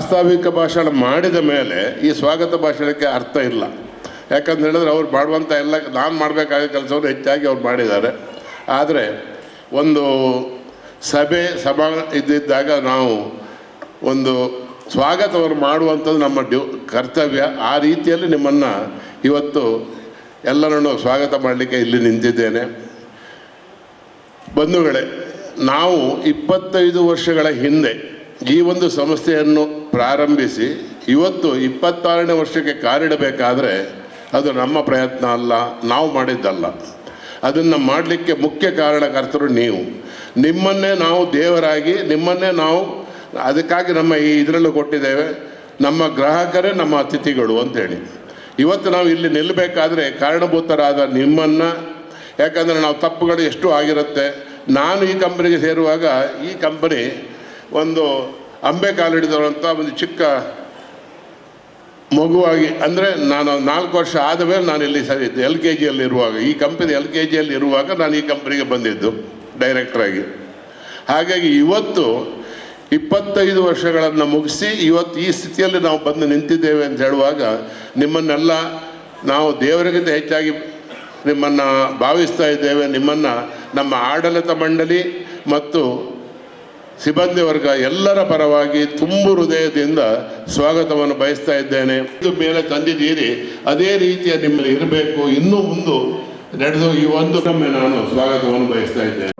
ಪ್ರಾಸ್ತಾವಿಕ ಭಾಷಣ ಮಾಡಿದ ಮೇಲೆ ಈ ಸ್ವಾಗತ ಭಾಷಣಕ್ಕೆ ಅರ್ಥ ಇಲ್ಲ. ಯಾಕಂತ ಹೇಳಿದ್ರೆ ಅವ್ರು ಮಾಡುವಂಥ ಎಲ್ಲ ನಾನು ಮಾಡಬೇಕಾದ ಕೆಲಸವನ್ನು ಹೆಚ್ಚಾಗಿ ಅವ್ರು ಮಾಡಿದ್ದಾರೆ. ಆದರೆ ಒಂದು ಸಭೆ ಸಭಾ ಇದ್ದಿದ್ದಾಗ ನಾವು ಒಂದು ಸ್ವಾಗತವನ್ನು ಮಾಡುವಂಥದ್ದು ನಮ್ಮ ಡ್ಯೂ ಕರ್ತವ್ಯ. ಆ ರೀತಿಯಲ್ಲಿ ನಿಮ್ಮನ್ನು ಇವತ್ತು ಎಲ್ಲರನ್ನು ಸ್ವಾಗತ ಮಾಡಲಿಕ್ಕೆ ಇಲ್ಲಿ ನಿಂತಿದ್ದೇನೆ. ಬಂಧುಗಳೇ, ನಾವು ಇಪ್ಪತ್ತೈದು ವರ್ಷಗಳ ಹಿಂದೆ ಈ ಒಂದು ಸಂಸ್ಥೆಯನ್ನು ಪ್ರಾರಂಭಿಸಿ, ಇವತ್ತು ಇಪ್ಪತ್ತಾರನೇ ವರ್ಷಕ್ಕೆ ಕಾರಿಡಬೇಕಾದ್ರೆ ಅದು ನಮ್ಮ ಪ್ರಯತ್ನ ಅಲ್ಲ, ನಾವು ಮಾಡಿದ್ದಲ್ಲ. ಅದನ್ನು ಮಾಡಲಿಕ್ಕೆ ಮುಖ್ಯ ಕಾರಣಕರ್ತರು ನೀವು. ನಿಮ್ಮನ್ನೇ ನಾವು ದೇವರಾಗಿ, ನಿಮ್ಮನ್ನೇ ನಾವು ಅದಕ್ಕಾಗಿ ನಮ್ಮ ಈ ಇದರಲ್ಲೂ ಕೊಟ್ಟಿದ್ದೇವೆ. ನಮ್ಮ ಗ್ರಾಹಕರೇ ನಮ್ಮ ಅತಿಥಿಗಳು ಅಂತೇಳಿ. ಇವತ್ತು ನಾವು ಇಲ್ಲಿ ನಿಲ್ಲಬೇಕಾದ್ರೆ ಕಾರಣಭೂತರಾದ ನಿಮ್ಮನ್ನು, ಯಾಕಂದರೆ ನಾವು ತಪ್ಪುಗಳು ಎಷ್ಟು ಆಗಿರುತ್ತೆ. ನಾನು ಈ ಕಂಪನಿಗೆ ಸೇರುವಾಗ ಈ ಕಂಪನಿ ಒಂದು ಅಂಬೆ ಕಾಲಿಡಿದವಂಥ ಒಂದು ಚಿಕ್ಕ ಮಗುವಾಗಿ, ಅಂದರೆ ನಾನು ನಾಲ್ಕು ವರ್ಷ ಆದ ಮೇಲೆ ನಾನು ಇಲ್ಲಿ ಸರಿ ಎಲ್ ಕೆ ಜಿಯಲ್ಲಿ ಇರುವಾಗ. ಈ ಕಂಪನಿ ಎಲ್ ಕೆ ಜಿಯಲ್ಲಿ ಇರುವಾಗ ನಾನು ಈ ಕಂಪನಿಗೆ ಬಂದಿದ್ದು ಡೈರೆಕ್ಟ್ರಾಗಿ ಹಾಗಾಗಿ ಇವತ್ತು ಇಪ್ಪತ್ತೈದು ವರ್ಷಗಳನ್ನು ಮುಗಿಸಿ ಇವತ್ತು ಈ ಸ್ಥಿತಿಯಲ್ಲಿ ನಾವು ಬಂದು ನಿಂತಿದ್ದೇವೆ ಅಂತ ಹೇಳುವಾಗ ನಿಮ್ಮನ್ನೆಲ್ಲ ನಾವು ದೇವರಿಗಿಂತ ಹೆಚ್ಚಾಗಿ ನಿಮ್ಮನ್ನು ಭಾವಿಸ್ತಾ ಇದ್ದೇವೆ, ನಿಮ್ಮನ್ನು ನಮ್ಮ ಆಡಳಿತ ಮಂಡಳಿ ಮತ್ತು ಸಿಬ್ಬಂದಿ ವರ್ಗ ಎಲ್ಲರ ಪರವಾಗಿ ತುಂಬು ಹೃದಯದಿಂದ ಸ್ವಾಗತವನ್ನು ಬಯಸ್ತಾ ಇದ್ದೇನೆ. ಇದು ಮೇಲೆ ತಂದಿದ್ದೀರಿ. ಅದೇ ರೀತಿಯ ನಿಮ್ಮಲ್ಲಿ ಇರಬೇಕು. ಇನ್ನೂ ಮುಂದೆ ನಡೆದು ಈ ಒಂದು ನಾನು ಸ್ವಾಗತವನ್ನು ಬಯಸ್ತಾ ಇದ್ದೇನೆ.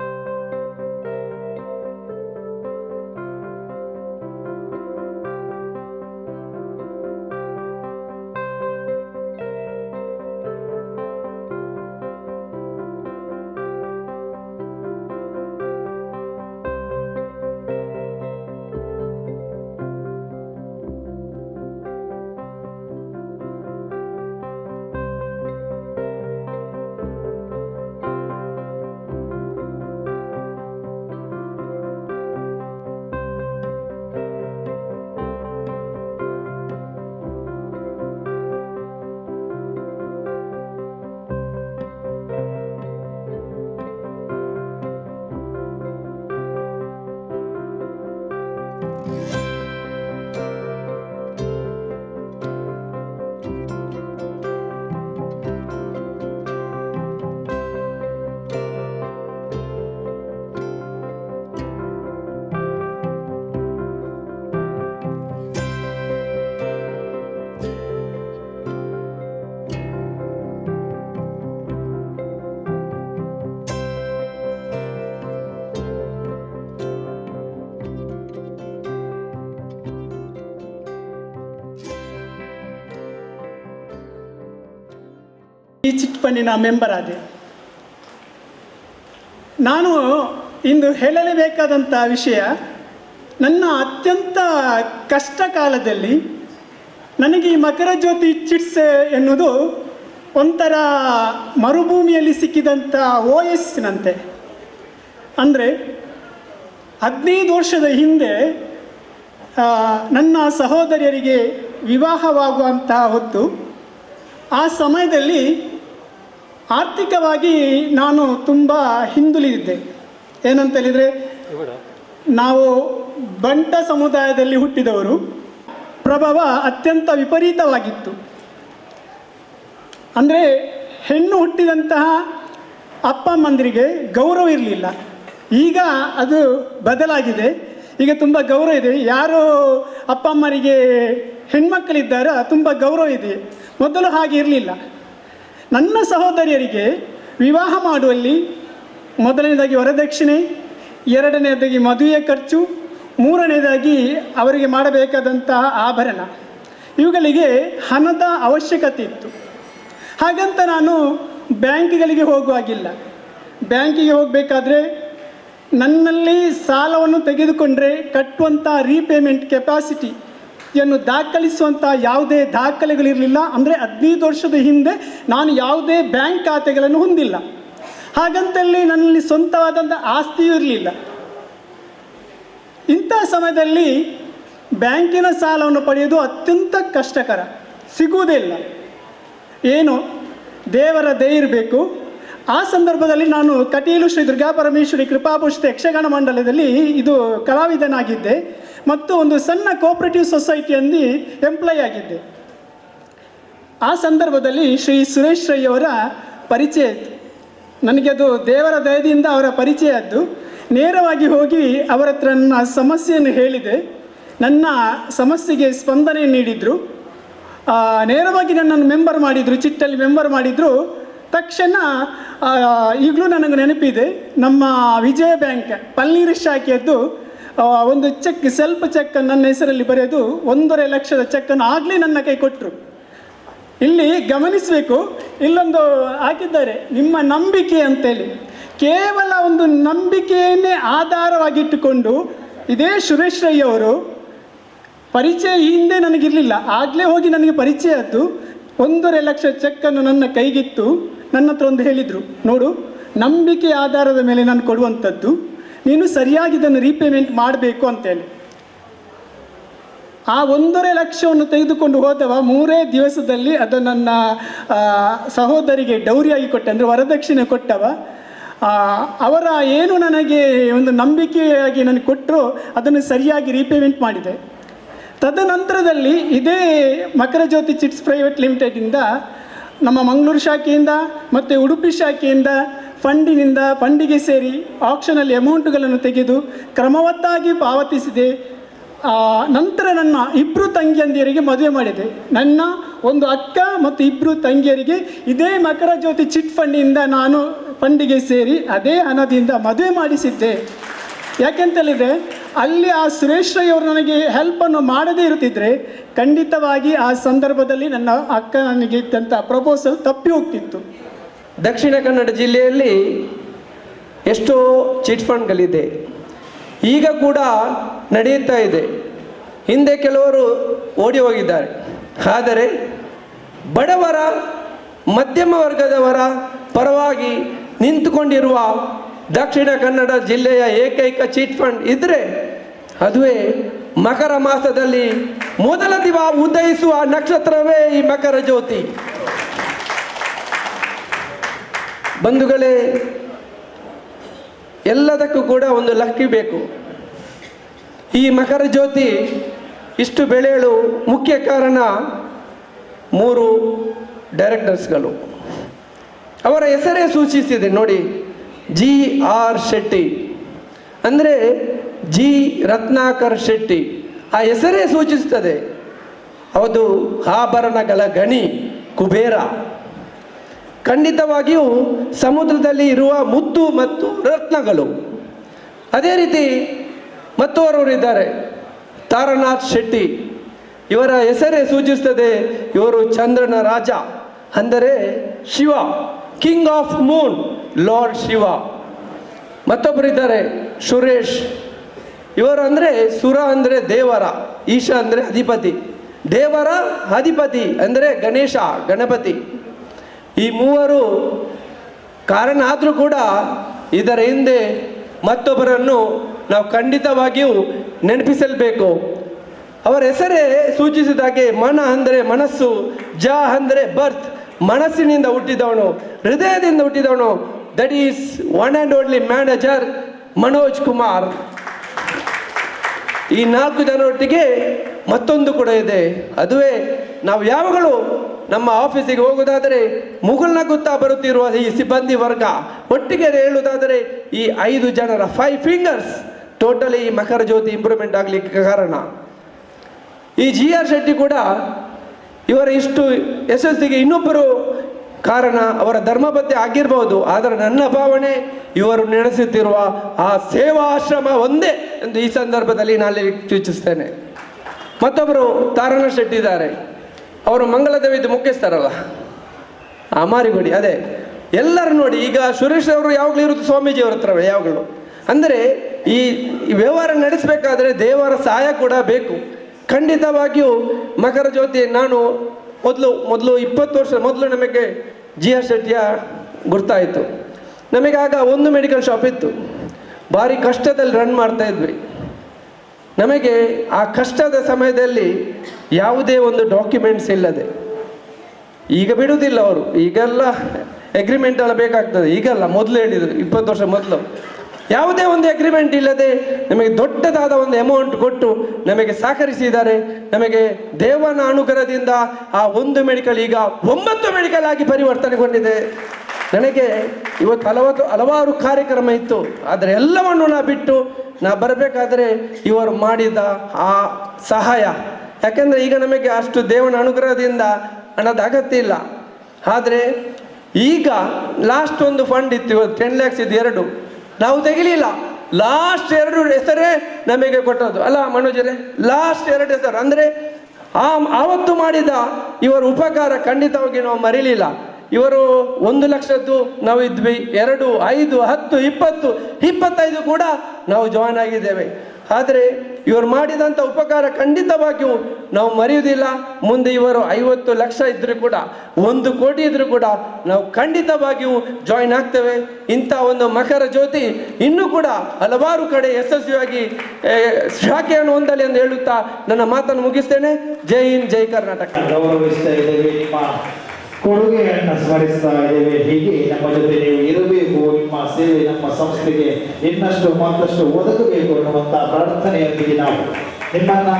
ಈ ಚಿಟ್ ಫಂಡಿನ ಮೆಂಬರ್ ಆದೆ. ನಾನು ಇಂದು ಹೇಳಲೇಬೇಕಾದಂಥ ವಿಷಯ, ನನ್ನ ಅತ್ಯಂತ ಕಷ್ಟ ಕಾಲದಲ್ಲಿ ನನಗೆ ಈ ಮಕರ ಜ್ಯೋತಿ ಚಿಟ್ಸ್ ಎನ್ನುವುದು ಒಂಥರ ಮರುಭೂಮಿಯಲ್ಲಿ ಸಿಕ್ಕಿದಂಥ ಓ ಎಸ್ನಂತೆ. ಅಂದರೆ ಹದಿನೈದು ವರ್ಷದ ಹಿಂದೆ ನನ್ನ ಸಹೋದರಿಯರಿಗೆ ವಿವಾಹವಾಗುವಂತಹ ಹೊತ್ತು, ಆ ಸಮಯದಲ್ಲಿ ಆರ್ಥಿಕವಾಗಿ ನಾನು ತುಂಬ ಹಿಂದುಳಿದಿದ್ದೆ. ಏನಂತ ಹೇಳಿದರೆ ನಾವು ಬಂಟ ಸಮುದಾಯದಲ್ಲಿ ಹುಟ್ಟಿದವರು. ಪ್ರಭಾವ ಅತ್ಯಂತ ವಿಪರೀತವಾಗಿತ್ತು. ಅಂದರೆ ಹೆಣ್ಣು ಹುಟ್ಟಿದಂತಹ ಅಪ್ಪ ಅಮ್ಮಂದಿರಿಗೆ ಗೌರವ ಇರಲಿಲ್ಲ. ಈಗ ಅದು ಬದಲಾಗಿದೆ. ಈಗ ತುಂಬ ಗೌರವ ಇದೆ. ಯಾರು ಅಪ್ಪ ಅಮ್ಮರಿಗೆ ಹೆಣ್ಮಕ್ಕಳಿದ್ದಾರೋ ತುಂಬ ಗೌರವ ಇದೆ. ಮೊದಲು ಹಾಗೆ ಇರಲಿಲ್ಲ. ನನ್ನ ಸಹೋದರಿಯರಿಗೆ ವಿವಾಹ ಮಾಡುವಲ್ಲಿ ಮೊದಲನೇದಾಗಿ ವರದಕ್ಷಿಣೆ, ಎರಡನೇದಾಗಿ ಮದುವೆ ಖರ್ಚು, ಮೂರನೇದಾಗಿ ಅವರಿಗೆ ಮಾಡಬೇಕಾದಂತಹ ಆಭರಣ. ಇವುಗಳಿಗೆ ಹಣದ ಅವಶ್ಯಕತೆ ಇತ್ತು. ಹಾಗಂತ ನಾನು ಬ್ಯಾಂಕ್ಗಳಿಗೆ ಹೋಗುವಾಗಿಲ್ಲ. ಬ್ಯಾಂಕಿಗೆ ಹೋಗಬೇಕಾದ್ರೆ ನನ್ನಲ್ಲಿ ಸಾಲವನ್ನು ತೆಗೆದುಕೊಂಡರೆ ಕಟ್ಟುವಂಥ ರೀಪೇಮೆಂಟ್ ಕೆಪಾಸಿಟಿಯನ್ನು ದಾಖಲಿಸುವಂಥ ಯಾವುದೇ ದಾಖಲೆಗಳಿರಲಿಲ್ಲ ಅಂದರೆ ಹದಿನೈದು ವರ್ಷದ ಹಿಂದೆ ನಾನು ಯಾವುದೇ ಬ್ಯಾಂಕ್ ಖಾತೆಗಳನ್ನು ಹೊಂದಿಲ್ಲ. ಹಾಗಂತಲ್ಲಿ ನನ್ನಲ್ಲಿ ಸ್ವಂತವಾದಂಥ ಆಸ್ತಿಯೂ ಇರಲಿಲ್ಲ. ಇಂಥ ಸಮಯದಲ್ಲಿ ಬ್ಯಾಂಕಿನ ಸಾಲವನ್ನು ಪಡೆಯೋದು ಅತ್ಯಂತ ಕಷ್ಟಕರ, ಸಿಗುವುದೇ ಇಲ್ಲ. ಏನು, ದೇವರ ದಯ ಇರಬೇಕು. ಆ ಸಂದರ್ಭದಲ್ಲಿ ನಾನು ಕಟೀಲು ಶ್ರೀ ದುರ್ಗಾ ಪರಮೇಶ್ವರಿ ಕೃಪಾಪುಷ್ಪ ಯಕ್ಷಗಾನ ಮಂಡಲದಲ್ಲಿ ಇದು ಕಲಾವಿದನಾಗಿದ್ದೆ. ಮತ್ತು ಒಂದು ಸಣ್ಣ ಕೋಆಪರೇಟಿವ್ ಸೊಸೈಟಿಯಲ್ಲಿ ಎಂಪ್ಲಾಯ್ ಆಗಿದ್ದೆ. ಆ ಸಂದರ್ಭದಲ್ಲಿ ಶ್ರೀ ಸುರೇಶ್ ರೈ ಅವರ ಪರಿಚಯ ಇತ್ತು. ನನಗೆ ಅದು ದೇವರ ದಯದಿಂದ ಅವರ ಪರಿಚಯ ಆದ್ದು ನೇರವಾಗಿ ಹೋಗಿ ಅವರ ಹತ್ರ ನನ್ನ ಸಮಸ್ಯೆಯನ್ನು ಹೇಳಿದೆ. ನನ್ನ ಸಮಸ್ಯೆಗೆ ಸ್ಪಂದನೆ ನೀಡಿದರು. ನೇರವಾಗಿ ನನ್ನನ್ನು ಮೆಂಬರ್ ಮಾಡಿದರು, ಚಿಟ್ಟಲ್ಲಿ ಮೆಂಬರ್ ಮಾಡಿದರು. ತಕ್ಷಣ ಈಗಲೂ ನನಗೆ ನೆನಪಿದೆ, ನಮ್ಮ ವಿಜಯ ಬ್ಯಾಂಕ್, ಪಲ್ನೀರು ಶಾಖೆಯದ್ದು ಒಂದು ಚೆಕ್ ಸೆಲ್ಫ್ ಚೆಕ್ ನನ್ನ ಹೆಸರಲ್ಲಿ ಬರೆಯೋದು ಒಂದೂವರೆ ಲಕ್ಷದ ಚೆಕ್ಕನ್ನು ಆಗಲೇ ನನ್ನ ಕೈ ಕೊಟ್ಟರು ಇಲ್ಲಿ ಗಮನಿಸಬೇಕು, ಇಲ್ಲೊಂದು ಹಾಕಿದ್ದಾರೆ, ನಿಮ್ಮ ನಂಬಿಕೆ ಅಂತೇಳಿ. ಕೇವಲ ಒಂದು ನಂಬಿಕೆಯನ್ನೇ ಆಧಾರವಾಗಿಟ್ಟುಕೊಂಡು ಇದೇ ಸುರೇಶ್ ರೈ ಅವರು ಪರಿಚಯ ಹಿಂದೆ ನನಗಿರಲಿಲ್ಲ, ಆಗಲೇ ಹೋಗಿ ನನಗೆ ಪರಿಚಯ ಆದ್ದು ಒಂದೂವರೆ ಲಕ್ಷ ಚೆಕ್ಕನ್ನು ನನ್ನ ಕೈಗಿತ್ತು, ನನ್ನ ಹತ್ರ ಒಂದು ಹೇಳಿದರು, ನೋಡು, ನಂಬಿಕೆ ಆಧಾರದ ಮೇಲೆ ನಾನು ಕೊಡುವಂಥದ್ದು. ನೀನು ಸರಿಯಾಗಿ ಇದನ್ನು ರೀಪೇಮೆಂಟ್ ಮಾಡಬೇಕು ಅಂತೇಳಿ. ಆ ಒಂದೂವರೆ ಲಕ್ಷವನ್ನು ತೆಗೆದುಕೊಂಡು ಹೋದವ ಮೂರೇ ದಿವಸದಲ್ಲಿ ಅದು ನನ್ನ ಸಹೋದರಿಗೆ ಡೌರಿಯಾಗಿ ಕೊಟ್ಟೆ, ಅಂದರೆ ವರದಕ್ಷಿಣೆ ಕೊಟ್ಟವ. ಅವರ ಏನು ನನಗೆ ಒಂದು ನಂಬಿಕೆಯಾಗಿ ನನಗೆ ಕೊಟ್ಟರು ಅದನ್ನು ಸರಿಯಾಗಿ ರೀಪೇಮೆಂಟ್ ಮಾಡಿದೆ. ತದನಂತರದಲ್ಲಿ ಇದೇ ಮಕರ ಜ್ಯೋತಿ ಚಿಟ್ಸ್ ಪ್ರೈವೇಟ್ ಲಿಮಿಟೆಡಿಂದ ನಮ್ಮ ಮಂಗಳೂರು ಶಾಖೆಯಿಂದ ಮತ್ತು ಉಡುಪಿ ಶಾಖೆಯಿಂದ ಫಂಡಿನಿಂದ ಫಂಡಿಗೆ ಸೇರಿ ಆಕ್ಷನಲ್ಲಿ ಅಮೌಂಟ್ಗಳನ್ನು ತೆಗೆದು ಕ್ರಮವತ್ತಾಗಿ ಪಾವತಿಸಿದೆ. ನಂತರ ನನ್ನ ಇಬ್ಬರು ತಂಗಿಯಂದಿಯರಿಗೆ ಮದುವೆ ಮಾಡಿದೆ. ನನ್ನ ಒಂದು ಅಕ್ಕ ಮತ್ತು ಇಬ್ಬರು ತಂಗಿಯರಿಗೆ ಇದೇ ಮಕರ ಜ್ಯೋತಿ ಚಿಟ್ ಫಂಡಿಯಿಂದ ನಾನು ಫಂಡಿಗೆ ಸೇರಿ ಅದೇ ಹಣದಿಂದ ಮದುವೆ ಮಾಡಿಸಿದ್ದೆ. ಯಾಕೆಂತೇಳಿದರೆ, ಅಲ್ಲಿ ಆ ಸುರೇಶ್ ನನಗೆ ಹೆಲ್ಪನ್ನು ಮಾಡದೇ ಇರುತ್ತಿದ್ದರೆ ಖಂಡಿತವಾಗಿ ಆ ಸಂದರ್ಭದಲ್ಲಿ ನನ್ನ ಅಕ್ಕ ನನಗೆ ಇದ್ದಂಥ ಪ್ರಪೋಸಲ್ ತಪ್ಪಿ ಹೋಗ್ತಿತ್ತು. ದಕ್ಷಿಣ ಕನ್ನಡ ಜಿಲ್ಲೆಯಲ್ಲಿ ಎಷ್ಟೋ ಚಿಟ್ ಫಂಡ್ಗಳಿದೆ. ಈಗ ಕೂಡ ನಡೆಯುತ್ತಾ ಇದೆ. ಹಿಂದೆ ಕೆಲವರು ಓಡಿ ಹೋಗಿದ್ದಾರೆ. ಆದರೆ ಬಡವರ, ಮಧ್ಯಮ ವರ್ಗದವರ ಪರವಾಗಿ ನಿಂತುಕೊಂಡಿರುವ ದಕ್ಷಿಣ ಕನ್ನಡ ಜಿಲ್ಲೆಯ ಏಕೈಕ ಚೀಟ್ ಫಂಡ್ ಇದ್ದರೆ ಅದುವೇ ಮಕರ ಮಾಸದಲ್ಲಿ ಮೊದಲ ದಿವ ಉದಯಿಸುವ ನಕ್ಷತ್ರವೇ ಈ ಮಕರ ಜ್ಯೋತಿ. ಬಂಧುಗಳೇ, ಎಲ್ಲದಕ್ಕೂ ಕೂಡ ಒಂದು ಲಕ್ಕಿ ಬೇಕು. ಈ ಮಕರ ಜ್ಯೋತಿ ಇಷ್ಟು ಬೆಳೆಯಲು ಮುಖ್ಯ ಕಾರಣ ಮೂರು ಡೈರೆಕ್ಟರ್ಸ್ಗಳು. ಅವರ ಹೆಸರೇ ಸೂಚಿಸಿದೆ ನೋಡಿ, ಜಿ ಆರ್ ಶೆಟ್ಟಿ. ಅಂದರೆ ಜಿ ರತ್ನಾಕರ್ ಶೆಟ್ಟಿ. ಆ ಹೆಸರೇ ಸೂಚಿಸುತ್ತದೆ ಅದು ಆಭರಣಗಳ ಗಣಿ, ಕುಬೇರ. ಖಂಡಿತವಾಗಿಯೂ ಸಮುದ್ರದಲ್ಲಿ ಇರುವ ಮುತ್ತು ಮತ್ತು ರತ್ನಗಳು. ಅದೇ ರೀತಿ ಮತ್ತೋರವರಿದ್ದಾರೆ ತಾರನಾಥ್ ಶೆಟ್ಟಿ, ಇವರ ಹೆಸರೇ ಸೂಚಿಸುತ್ತದೆ, ಇವರು ಚಂದ್ರನ ರಾಜ, ಅಂದರೆ Shiva, king of moon, lord Shiva. ಮತ್ತೊಬ್ಬರಿದ್ದಾರೆ, Suresh. ಇವರು ಅಂದರೆ ಸುರ ಅಂದರೆ ದೇವರ, ಈಶ ಅಂದರೆ ಅಧಿಪತಿ. ದೇವರ ಅಧಿಪತಿ ಅಂದರೆ ಗಣೇಶ, ಗಣಪತಿ. ಈ ಮೂವರು ಕಾರಣ ಆದರೂ ಕೂಡ ಇದರ ಹಿಂದೆ ಮತ್ತೊಬ್ಬರನ್ನು ನಾವು ಖಂಡಿತವಾಗಿಯೂ ನೆನಪಿಸಲ್ಬೇಕು. ಅವರ ಹೆಸರೇ ಸೂಚಿಸಿದಾಗೆ ಮನ ಅಂದರೆ ಮನಸ್ಸು, ಜ ಅಂದರೆ ಬರ್ತ್ ಮನಸ್ಸಿನಿಂದ ಹುಟ್ಟಿದವನು, ಹೃದಯದಿಂದ ಹುಟ್ಟಿದವನು that is one and only manager Manoj Kumar ಈ ನಾಲ್ಕು ಜನರೊಟ್ಟಿಗೆ ಮತ್ತೊಂದು ಕೂಡ ಇದೆ. ಅದುವೇ ನಾವು ಯಾವಾಗಲೂ ನಮ್ಮ ಆಫೀಸಿಗೆ ಹೋಗುವುದಾದರೆ ಮುಗುಳ್ನಗುತ್ತಾ ಬರುತ್ತಿರುವ ಈ ಸಿಬ್ಬಂದಿ ವರ್ಗ ಒಟ್ಟಿಗೆ ಹೇಳುವುದಾದರೆ ಈ ಐದು ಜನರ ಫೈವ್ ಫಿಂಗರ್ಸ್ ಟೋಟಲಿ ಈ ಮಕರ ಜ್ಯೋತಿ ಇಂಪ್ರೂವ್ಮೆಂಟ್ ಆಗಲಿಕ್ಕೆ ಕಾರಣ. ಈ ಜಿ ಆರ್ ಶೆಟ್ಟಿ ಕೂಡ ಇವರ ಇಷ್ಟು ಯಶಸ್ಸಿಗೆ ಇನ್ನೊಬ್ಬರು ಕಾರಣ ಅವರ ಧರ್ಮಬದ್ಧ ಆಗಿರ್ಬೋದು. ಆದರೆ ನನ್ನ ಭಾವನೆ ಇವರು ನಡೆಸುತ್ತಿರುವ ಆ ಸೇವಾಶ್ರಮ ಒಂದೇ ಎಂದು ಈ ಸಂದರ್ಭದಲ್ಲಿ ನಾನು ಸೂಚಿಸ್ತೇನೆ ಮತ್ತೊಬ್ಬರು ತಾರಣ ಶೆಟ್ಟಿ ಇದ್ದಾರೆ ಅವರು ಮಂಗಳದೇವಿದ್ದು ಮುಖ್ಯಸ್ಥರಲ್ಲ. ಆ ಮಾರಿಗುಡಿ ಅದೇ. ಎಲ್ಲರೂ ನೋಡಿ, ಈಗ ಸುರೇಶ್ ಅವರು ಯಾವಾಗಲೂ ಇರುತ್ತೆ ಸ್ವಾಮೀಜಿ ಅವ್ರ ಹತ್ರವೇ, ಯಾವಾಗಲೂ. ಅಂದರೆ ಈ ವ್ಯವಹಾರ ನಡೆಸಬೇಕಾದ್ರೆ ದೇವರ ಸಹಾಯ ಕೂಡ ಬೇಕು. ಖಂಡಿತವಾಗಿಯೂ ಮಕರ ಜ್ಯೋತಿ ನಾನು ಮೊದಲು ಮೊದಲು ಇಪ್ಪತ್ತು ವರ್ಷ, ಮೊದಲು ನಮಗೆ ಜಿ ಆರ್ ಶೆಟ್ಟಿಯ ಗುರ್ತಾಯಿತು. ನಮಗೆ ಆಗ ಒಂದು ಮೆಡಿಕಲ್ ಶಾಪ್ ಇತ್ತು. ಭಾರಿ ಕಷ್ಟದಲ್ಲಿ ರನ್ ಮಾಡ್ತಾ ಇದ್ವಿ. ನಮಗೆ ಆ ಕಷ್ಟದ ಸಮಯದಲ್ಲಿ ಯಾವುದೇ ಒಂದು ಡಾಕ್ಯುಮೆಂಟ್ಸ್ ಇಲ್ಲದೆ. ಈಗ ಬಿಡುವುದಿಲ್ಲ ಅವರು. ಈಗೆಲ್ಲ ಅಗ್ರಿಮೆಂಟ್ ಎಲ್ಲ ಬೇಕಾಗ್ತದೆ. ಈಗಲ್ಲ, ಮೊದಲು ಹೇಳಿದರು, ಇಪ್ಪತ್ತು ವರ್ಷ ಮೊದಲು. ಯಾವುದೇ ಒಂದು ಅಗ್ರಿಮೆಂಟ್ ಇಲ್ಲದೆ ನಮಗೆ ದೊಡ್ಡದಾದ ಒಂದು ಅಮೌಂಟ್ ಕೊಟ್ಟು ನಮಗೆ ಸಹಕರಿಸಿದ್ದಾರೆ. ನಮಗೆ ದೇವನ ಅನುಗ್ರಹದಿಂದ ಆ ಒಂದು ಮೆಡಿಕಲ್ ಈಗ ಒಂಬತ್ತು ಮೆಡಿಕಲ್ ಆಗಿ ಪರಿವರ್ತನೆಗೊಂಡಿದೆ. ನನಗೆ ಇವತ್ತು ಹಲವತ್ತು ಹಲವಾರು ಕಾರ್ಯಕ್ರಮ ಇತ್ತು. ಆದರೆ ಎಲ್ಲವನ್ನು ನಾ ಬಿಟ್ಟು ನಾ ಬರಬೇಕಾದ್ರೆ ಇವರು ಮಾಡಿದ ಆ ಸಹಾಯ ಯಾಕೆಂದರೆ ಈಗ ನಮಗೆ ಅಷ್ಟು ದೇವನ ಅನುಗ್ರಹದಿಂದ ಹಣದ ಅಗತ್ಯ ಇಲ್ಲ ಆದರೆ ಈಗ ಲಾಸ್ಟ್ ಒಂದು ಫಂಡ್ ಇತ್ತು, ಇವತ್ತು ಟೆನ್ ಲ್ಯಾಕ್ಸ್ ಇದು ಎರಡು. ನಾವು ತೆಗಿಲಿಲ್ಲ. ಲಾಸ್ಟ್ ಎರಡು ಹೆಸರೇ ನಮಗೆ ಕೊಟ್ಟದ್ದು. ಅಲ್ಲ ಮನೋಜರೇ ಲಾಸ್ಟ್ ಎರಡು ಹೆಸರು. ಅಂದರೆ ಆ ಆವತ್ತು ಮಾಡಿದ ಇವರ ಉಪಕಾರ ಖಂಡಿತವಾಗಿ ನಾವು ಮರೀಲಿಲ್ಲ. ಇವರು ಒಂದು ಲಕ್ಷದ್ದು ನಾವು ಇದ್ವಿ ಎರಡು, ಐದು, ಹತ್ತು, ಇಪ್ಪತ್ತು, ಇಪ್ಪತ್ತೈದು ಕೂಡ ನಾವು ಜಾಯ್ನ್ ಆಗಿದ್ದೇವೆ. ಆದರೆ ಇವರು ಮಾಡಿದಂಥ ಉಪಕಾರ ಖಂಡಿತವಾಗಿಯೂ ನಾವು ಮರೆಯುವುದಿಲ್ಲ. ಮುಂದೆ ಇವರು ಐವತ್ತು ಲಕ್ಷ ಇದ್ದರೂ ಕೂಡ, ಒಂದು ಕೋಟಿ ಇದ್ದರೂ ಕೂಡ ನಾವು ಖಂಡಿತವಾಗಿಯೂ ಜಾಯಿನ್ ಆಗ್ತೇವೆ. ಇಂಥ ಒಂದು ಮಕರ ಜ್ಯೋತಿ ಇನ್ನೂ ಕೂಡ ಹಲವಾರು ಕಡೆ ಯಶಸ್ವಿಯಾಗಿ ಶಾಖೆಯನ್ನು ಹೊಂದಲಿ ಎಂದು ಹೇಳುತ್ತಾ ನನ್ನ ಮಾತನ್ನು ಮುಗಿಸ್ತೇನೆ. ಜೈ ಹಿಂದ್, ಜೈ ಕರ್ನಾಟಕ. ಕೊಡುಗೆಯನ್ನು ಸ್ಮರಿಸ್ತಾ ಇದ್ದೇವೆ. ಹೀಗೆ ನಮ್ಮ ಜೊತೆ ನೀವು ಇರಬೇಕು, ನಿಮ್ಮ ಸೇವೆ, ನಮ್ಮ ಸಂಸ್ಥೆಗೆ ಇನ್ನಷ್ಟು ಮತ್ತಷ್ಟು ಒದಗಬೇಕು ಅನ್ನುವಂತ ಪ್ರಾರ್ಥನೆಯೊಂದಿಗೆ ನಾವು ನಿಮ್ಮನ್ನ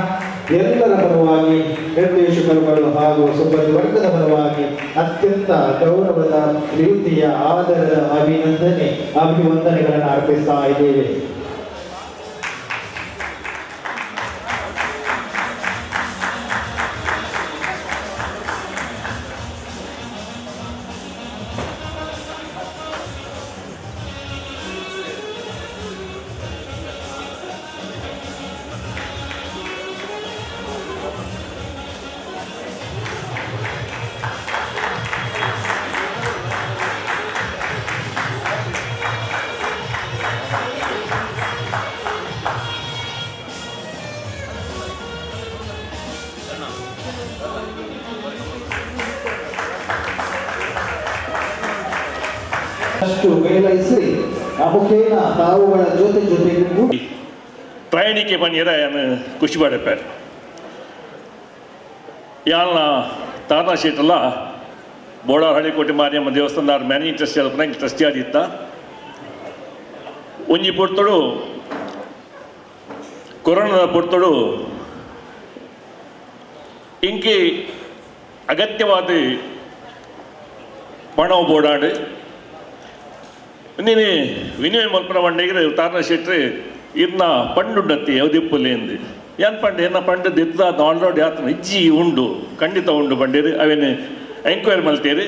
ಎಲ್ಲರ ಪರವಾಗಿ ನಿರ್ದೇಶಕರುಗಳು ಹಾಗೂ ಸುಬ್ಬಂದಿ ವರ್ಗದ ಪರವಾಗಿ ಅತ್ಯಂತ ಗೌರವದ, ಪ್ರೀತಿಯ, ಆದರದ, ಅಭಿನಂದನೆ, ಅಭಿವಂದನೆಗಳನ್ನು ಅರ್ಪಿಸ್ತಾ ಇದ್ದೇವೆ. ಅಮುಖೇನ ತಾವುಗಳ ಜೊತೆ ಜೊತೆಗೂ ಪ್ರಯಾಣಿಕೆ ಬಂದಿರ ಖುಷಿ ಪಡಪ್ಪಾರೆ ಯಾಲ್ನ ತಾರಣ ಶೀಟಲ್ಲ ಬೋಡಾರ್ ಕೋಟೆ ಮಾರಿಯಮ್ಮ ದೇವಸ್ಥಾನದ ಮ್ಯಾನೇಜಿಂಗ್ ಟ್ರಸ್ಟಿ ಅಲ್ಪನಾಗಿ ಟ್ರಸ್ಟಿ ಆದಿತ್ತ. ಒಂಜಿ ಪೊರ್ತಡು, ಕೊರೋನಾದ ಪೊರ್ತಡು ಇಂಕಿ ಅಗತ್ಯವಾದ ಪಣವು ಬೋಡಾಡು ನೀನು ವಿನಿಮಯ ಮಲ್ಪನ ಪಂಡಿಗೆ ತಾರಣ ಶೆಟ್ರಿ ಇರ್ನ ಪಂಡುಂಡತ್ತಿ ಅವದಿಪ್ಪುಲಿ ಎಂದು ಏನ್ ಪಂಡ ಏನ ಪಂಡು ದಿದ್ದ ಆಲ್ರೆಡಿ ಆತನ ಇಜ್ಜಿ ಉಂಡು, ಖಂಡಿತ ಉಂಡು ಪಂಡೇರು. ಅವೇನು ಎಂಕ್ವೈರಿ ಮಲ್ತೇರಿ.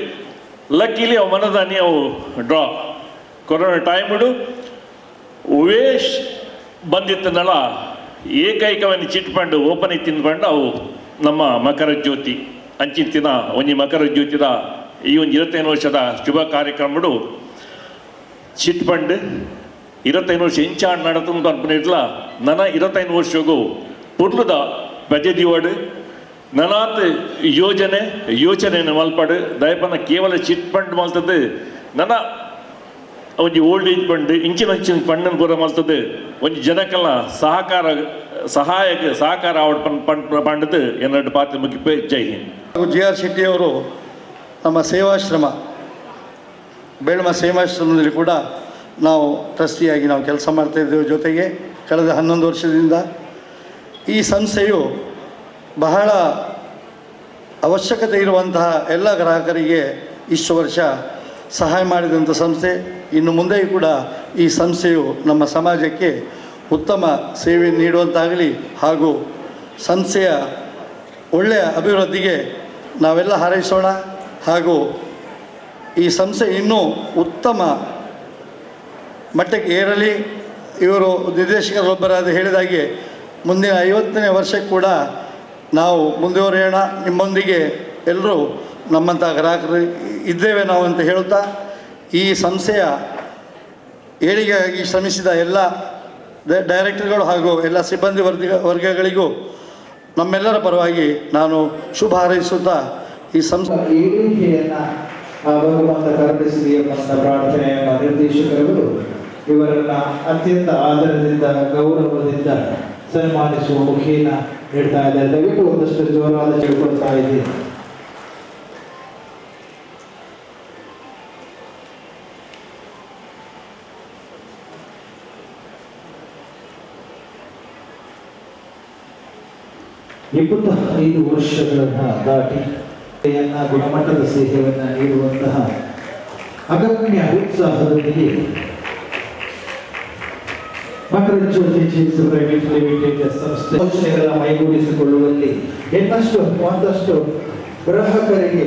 ಲಕ್ಕಿಲಿ ಅವು ಮನದಾನಿ ಅವು ಡ್ರಾ ಕೊರೋನಾ ಟೈಮ್ಡು ವೇಶ್ ಬಂದಿತ್ತನಲ್ಲ ಏಕೈಕವನ್ನ ಚಿಟ್ ಪಂಡು ಓಪನ್ ಪಂಡ ಅವು ನಮ್ಮ ಮಕರ ಜ್ಯೋತಿ. ಅಂಚಿತ್ತಿನ ಒಂಜಿ ಮಕರ ಜ್ಯೋತಿದ ಈ ಒಂದು ಇರುವತ್ತೈದು ವರ್ಷದ ಶುಭ ಕಾರ್ಯಕ್ರಮಡು ಚಿಟ್ ಫಂಡ್ ಇರತ್ತೈದು ವರ್ಷ ಇಂಚಾಡ್ ನಡತಂದು ಅನ್ಪನಿಟ್ಲ ನನ ಇರತ್ತೈದು ವರ್ಷಗೂ ಪುರ್ಲುದ ಬಜೆದಿವಡು ನನಾತ್ ಯೋಜನೆ ಯೋಚನೆಯನ್ನು ಮಲ್ಪಡ್ ದಯಪನ ಕೇವಲ ಚಿಟ್ ಫಂಡ್ ಮಲ್ತದ್ದು ನನ್ನ ಒಂಜಿ ಓಲ್ಡ್ ಏಜ್ ಪಂಡ್ ಇಂಚಿನ ಇಂಚಿನ ಫಂಡನ್ನು ಪೂರ ಮಲ್ತದ್ದು, ಒಂಜಿ ಜನಕ್ಕೆಲ್ಲ ಸಹಕಾರ, ಸಹಾಯಕ, ಸಹಕಾರ ಆವಡ್ ಪಂಡ್ ಪಂಡದು ಎನ್ನಡು ಪಾತ್ರ ಮುಗಿಪೆ. ಜೈ ಹಿಂದ್. ಜಿ ಆರ್ ಶೆಟ್ಟಿಯವರು ನಮ್ಮ ಸೇವಾಶ್ರಮ ಬೇಳಮ ಸೇವಾಶ್ರಮದಲ್ಲಿ ಕೂಡ ನಾವು ಟ್ರಸ್ಟಿಯಾಗಿ ನಾವು ಕೆಲಸ ಮಾಡ್ತಾ ಇದ್ದೇವೆ ಜೊತೆಗೆ ಕಳೆದ ಹನ್ನೊಂದು ವರ್ಷದಿಂದ. ಈ ಸಂಸ್ಥೆಯು ಬಹಳ ಅವಶ್ಯಕತೆ ಇರುವಂತಹ ಎಲ್ಲ ಗ್ರಾಹಕರಿಗೆ ಇಷ್ಟು ವರ್ಷ ಸಹಾಯ ಮಾಡಿದಂಥ ಸಂಸ್ಥೆ. ಇನ್ನು ಮುಂದೆಯೂ ಕೂಡ ಈ ಸಂಸ್ಥೆಯು ನಮ್ಮ ಸಮಾಜಕ್ಕೆ ಉತ್ತಮ ಸೇವೆ ನೀಡುವಂತಾಗಲಿ ಹಾಗೂ ಸಂಸ್ಥೆಯ ಒಳ್ಳೆಯ ಅಭಿವೃದ್ಧಿಗೆ ನಾವೆಲ್ಲ ಹಾರೈಸೋಣ ಹಾಗೂ ಈ ಸಂಸ್ಥೆ ಇನ್ನೂ ಉತ್ತಮ ಮಟ್ಟಕ್ಕೆ ಏರಲಿ. ಇವರು ನಿರ್ದೇಶಕರೊಬ್ಬರಾದ ಹೇಳಿದಾಗೆ ಮುಂದಿನ ಐವತ್ತನೇ ವರ್ಷಕ್ಕೆ ಕೂಡ ನಾವು ಮುಂದುವರಿಯೋಣ. ನಿಮ್ಮೊಂದಿಗೆ ಎಲ್ಲರೂ ನಮ್ಮಂಥ ಗ್ರಾಹಕರು ಇದ್ದೇವೆ ನಾವು ಅಂತ ಹೇಳ್ತಾ ಈ ಸಂಸ್ಥೆಯ ಏಳಿಗೆಗಾಗಿ ಶ್ರಮಿಸಿದ ಎಲ್ಲ ಡೈರೆಕ್ಟರ್ಗಳು ಹಾಗೂ ಎಲ್ಲ ಸಿಬ್ಬಂದಿ ವರ್ಗ ವರ್ಗಗಳಿಗೂ ನಮ್ಮೆಲ್ಲರ ಪರವಾಗಿ ನಾನು ಶುಭ ಹಾರೈಸುತ್ತಾ ಈ ಸಂಸ್ಥೆ ಆ ಬಹುಮತ ಕರುಣಿಸಲಿ ಎಂಬಂತ ಪ್ರಾರ್ಥನೆಯನ್ನು ನಿರ್ದೇಶಕರುಗಳು ಇವರನ್ನ ಅತ್ಯಂತ ಆಧಾರದಿಂದ ಗೌರವದಿಂದ ಸನ್ಮಾನಿಸುವ ಮುಖೇನ ಹೇಳ್ತಾ ಇದ್ದಾರೆ. ದಯವಿಟ್ಟು ಒಂದಷ್ಟು ಜೋರಾದ ಹೇಳ್ಕೊಳ್ತಾ ಇದ್ದೀನಿ. ಇಪ್ಪತ್ತೈದು ವರ್ಷಗಳನ್ನು ವರ್ಷಗಳನ್ನ ದಾಟಿ ಗುಣಮಟ್ಟದ ಸೇವೆಯನ್ನ ನೀಡುವಂತಹ ಅಗಮ್ಯ ಉತ್ಸಾಹದೊಂದಿಗೆ ಜ್ಯೋತಿ ಪ್ರೈವೇಟ್ ಲಿಮಿಟೆಡ್ ಸಂಸ್ಥೆ ಯೋಚನೆಗಳನ್ನು ಮೈಗೂಡಿಸಿಕೊಳ್ಳುವಲ್ಲಿ ಇನ್ನಷ್ಟು ಒಂದಷ್ಟು ಗ್ರಾಹಕರಿಗೆ,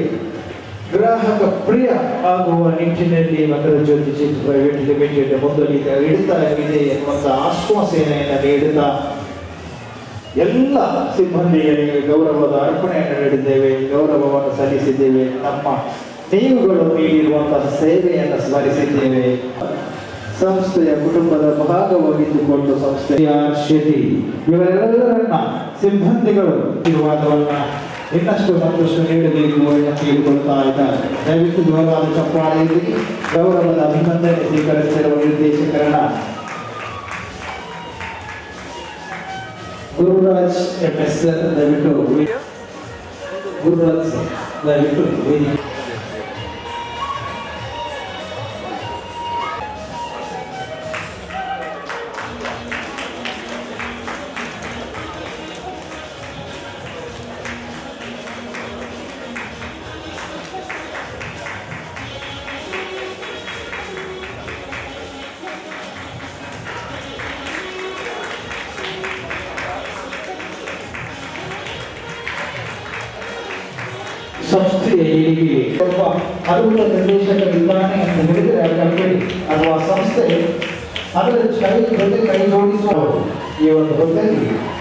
ಗ್ರಾಹಕ ಪ್ರಿಯ ಆಗುವ ನಿಟ್ಟಿನಲ್ಲಿ ಮಕರ ಜ್ಯೋತಿ ಚಿತ್ರ ಪ್ರೈವೇಟ್ ಲಿಮಿಟೆಡ್ ಮೊದಲಿಗೆ ಇಡ್ತಾ ಇದೆ ಎನ್ನುವಂಥ ಆಶ್ವಾಸನೆಯನ್ನು ನೀಡುತ್ತಾ ಎಲ್ಲ ಸಿಬ್ಬಂದಿಗಳಿಗೆ ಗೌರವದ ಅರ್ಪಣೆಯನ್ನು ನೀಡಿದ್ದೇವೆ, ಗೌರವವನ್ನು ಸಲ್ಲಿಸಿದ್ದೇವೆ. ನಮ್ಮ ನೀವುಗಳು ನೀಡಿರುವಂತಹ ಸೇವೆಯನ್ನು ಸ್ಮರಿಸಿದ್ದೇವೆ. ಸಂಸ್ಥೆಯ ಕುಟುಂಬದ ಭಾಗವಾಗಿದ್ದುಕೊಂಡು ಸಂಸ್ಥೆಯ ಶೆಟ್ಟಿ ಇವರೆಲ್ಲರನ್ನ ಸಿಬ್ಬಂದಿಗಳು ಆಶೀರ್ವಾದವನ್ನ ಇನ್ನಷ್ಟು ಸಂತೋಷ ನೀಡಬೇಕು ಎಂದು ಕೇಳಿಕೊಳ್ತಾ ಇದ್ದಾರೆ. ದಯವಿಟ್ಟು ಗೌರವ ಚಪ್ಪಾಳೆಯಲ್ಲಿ ಗೌರವದ ಅಭಿನಂದನೆ ಸ್ವೀಕರಿಸಿರುವ ನಿರ್ದೇಶಕರನ್ನ ಗುರುರಾಜ್ ಎಂ ಎಸ್ ದಯವಿಟ್ಟು ವಿ- ಗುರುರಾಜ್ ಸರ್, ದಯವಿಟ್ಟು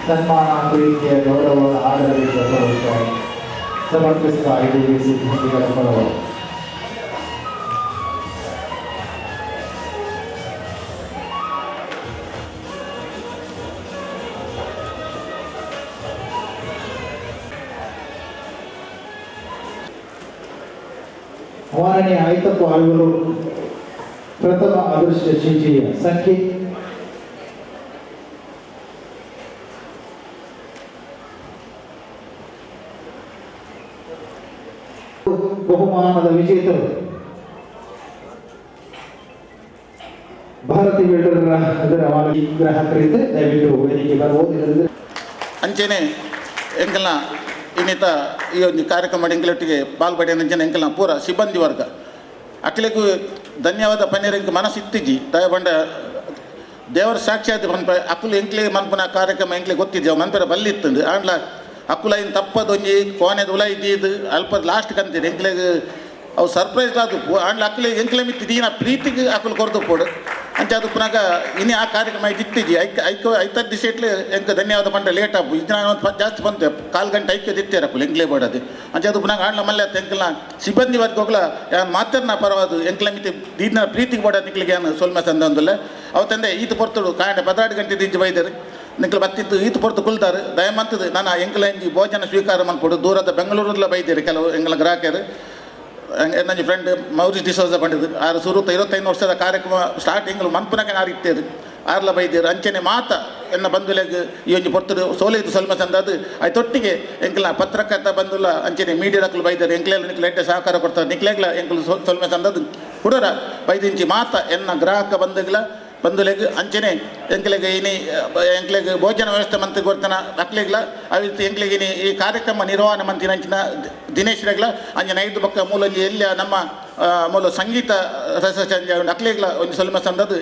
ಸನ್ಮಾನ ಪ್ರೀತಿಯ ಗೌರವ ಆಡಳಿತ ಸಮರ್ಪಿಸ್ತಾ ಇದ್ದೀವಿ ಸಿಬ್ಬಂದಿಗಳ ಪರವಾಗಿ ಮೂರನೇ ಆಯ್ತಪ್ಪ ಆಳ್ವರು ಪ್ರಥಮ ಅದೃಷ್ಟ ಚೀಟಿಯ ಸಂಖ್ಯೆ ಬಹುಮಾನದ ವಿಜೇತರು. ಭಾರತಿ ಬಿಲ್ಡರ್ ಅದರ ಮಾಲೀಕ ಗ್ರಾಹಕರಿದ್ದರೆ ದಯವಿಟ್ಟು ವೇದಿಕೆ ಬರಬಹುದು ಅಂಚೆನೆ ಎಂಕಲ್ನ ಇನ್ನಿತ ಈ ಒಂದು ಕಾರ್ಯಕ್ರಮ ಎಂಕಲೊಟ್ಟಿಗೆ ಪಾಲ್ಪಡೆಯ ಅಂಚನೆ ಎಂಕಲ್ನ ಪೂರ ಸಿಬ್ಬಂದಿ ವರ್ಗ. ಅಕ್ಲೆಗೂ ಧನ್ಯವಾದ ಪನ್ನೀರಂಗೆ ಮನಸ್ಸಿತ್ತಿಜಿ ಇತ್ತಿಜ್ಜಿ ದಯಬಂಡ ದೇವರ ಸಾಕ್ಷಾತ್ ಮನ್ಪ ಅಕ್ಕುಲು ಎಂಕ್ಲೆ ಮನ್ಪನ ಕಾರ್ಯಕ್ರಮ ಎಂಕ್ಲೆ ಗೊತ್ತಿದ್ದೇವೆ ಮನ್ಪರ ಬಲ್ಲಿತ್ತಂದು. ಆಂಡ್ಲ ಅಕ್ಕುಲ ತಪ್ಪದ ತಪ್ಪದೊಂಜಿ ಕೋನೆದು ಇದ್ದಿದ್ದು ಅಲ್ಪ ಲಾಸ್ಟ್ ಕಂತೀನಿ ಎಂಕ್ಲೆಗ್ ಅವು ಸರ್ಪ್ರೈಸ್ ಆದು ಆಂಡ್ಲ ಅಕ್ಕಲೆ ಎಂಕ್ಲೆ ಮಿತ್ತಿ ದೀನ ಪ್ರೀತಿಗೆ ಅಕ್ಕಲು ಕೊರದು ಕೊಡು ಅಂಚ ಅದು ಪುನಗ ಇನ್ನೇ ಆ ಕಾರ್ಯಕ್ರಮ ಇತ್ತಿಜ್ಜಿ ಐಕ್ ಐಕ್ ಐತದ ಇಟ್ಲೆ ಎಂಕ ಧನ್ಯವಾದ ಮಂಡ ಲೇಟ್ ಆಪು ಇದು ನಾನು ಜಾಸ್ತಿ ಬಂತೆ ಕಾಲು ಗಂಟೆ ಐಕ್ಯ ದಿತ್ತೇರಪ್ಪು ಎಂಕ್ಲೆ ಬೋಡದು ಅಂಚ ಅದು ಪುನಗ ಆಂಡ್ಲ ಮಲ್ಲೆ ಎಂಕ್ಲ ಸಿಬ್ಬಂದಿ ವರ್ಗ ಹೋಗ್ಲ, ಯಾನ್ ಮಾತರ್ನ ಪರವಾದು ಎಂಕ್ಲೆ ಮಿತಿ ದೀನ ಪ್ರೀತಿಗೆ ಬೋಡ ನಿಕ್ಲಿಗೆ ಏನು ಸೊಲ್ಮ ಸಂದಂದಲ್ಲ ಅವತ್ತಂದೆ ಈತ ಪೊರ್ತಡು. ಕಾಂಡೆ ಪದಾಡು ಗಂಟೆ ದಿಂಜಿ ಬೈದರು. ನಿಕ್ಲು ಬತ್ತಿತ್ತು ಈತ್ ಪೊರ್ತು ಕುಲ್ತಾರೆ ದಯಮಂತದ್ದು ನಾನು ಎಂಕಲ ಎಂಜಿ ಭೋಜನ ಸ್ವೀಕಾರ ಮಾಡ್ಕೊಡು, ದೂರದ ಬೆಂಗಳೂರಲ್ಲ ಬೈತೀರಿ ಕೆಲವು ಎಂಗ್ಲ ಗ್ರಾಹಕರು ನನ್ನ ಫ್ರೆಂಡ್ ಮೌರಿ ಡಿಸೋಸ ಬಂದಿದ್ದು, ಆರು ಸುರುತ್ತ ಇರುವತ್ತೈದು ವರ್ಷದ ಕಾರ್ಯಕ್ರಮ ಸ್ಟಾರ್ಟಿಂಗ್ ಮನ್ಪುನಕ ನಾರಿತ್ತೇರು ಆರ್ಲ ಬೈದೇರು, ಅಂಚನೆ ಮಾತ ಎನ್ನ ಬಂಧುಲೆಗ್ ಈ ಒಂಜಿ ಪೊರ್ತುಡು ಸೋಲಿದ್ದು ಸೊಲ್ಮ ಐ ತೊಟ್ಟಿಗೆ ಎಂಕಲ ಪತ್ರಕರ್ತ ಬಂಧುಲ ಅಂಚನೆ ಮೀಡಿಯಾದಕ್ಕಲು ಬೈದರು ಎಂಕ್ಲೆಲ್ಲ ನಿಕ್ಲು ಎಡ್ಡೆ ಸಹಕಾರ ಕೊಡ್ತಾರೆ, ನಿಕ್ಲೆಗ್ಲ ಎಂಕಲು ಸೊಲ್ಮೆ ಸಂದದು ಹುಡುರ ಬೈದಿಂಚಿ ಮಾತ ಎನ್ನ ಗ್ರಾಹಕ ಬಂಧುಗಳ ಬಂಧುಲೆಗ್ ಅಂಚನೆ, ಎಂಕ್ಲೆಗ್ ಇನಿ ಎಂಕ್ಲೆಗ್ ಭೋಜನ ವ್ಯವಸ್ಥೆ ಮಂತ್ ಕೊಡ್ತಾನ ಅಕ್ಲೆಗ್ಲ ಅವಿತ್ತು ಎಂಕ್ಲೆಗ್ ಇನಿ ಈ ಕಾರ್ಯಕ್ರಮ ನಿರ್ವಹಣೆ ಮಂತಿನ ಅಂಚಿನ ದಿನೇಶ್ ರೆಗ್ಲ ಅಂಜನ ಐದು ಪಕ್ಕ ಮೂಲಂಜಿ ಎಲ್ಲ ನಮ್ಮ ಮೂಲ ಸಂಗೀತ ಸಂಜೆ ಅಕ್ಲೆಗ್ಲ ಒಂದು ಸ್ವಲ್ಪ ಸಂದದ್ದು